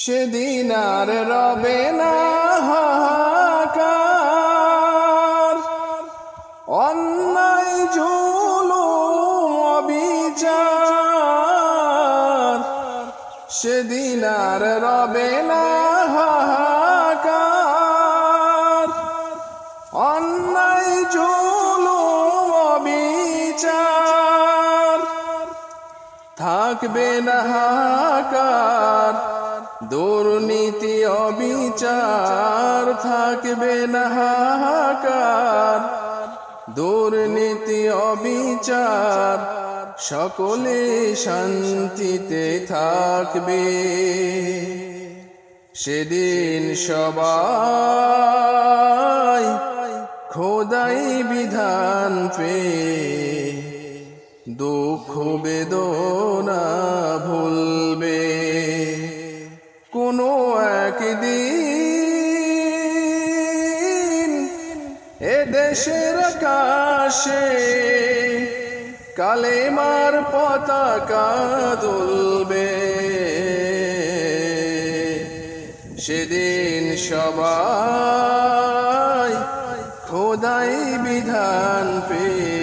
সেদিন আর রবে না হাহাকার। অন্যায়, জুলুম, অবিচার। সেদিন আর রবে না হাহাকার। অন্যায়, জুলুম, অবিচার। থাকবে না অবিচার থাকবে না দুর্নীতি, অবিচার, সকলে শান্তিতে থাকবে। সেদিন সবাই খোদাই বিধান পে দুঃখ বেদনা ভুলবে। এ দেশের আকাশে কালেমার পতাকা দুলবে। সেদিন সবাই খোদাই বিধান পে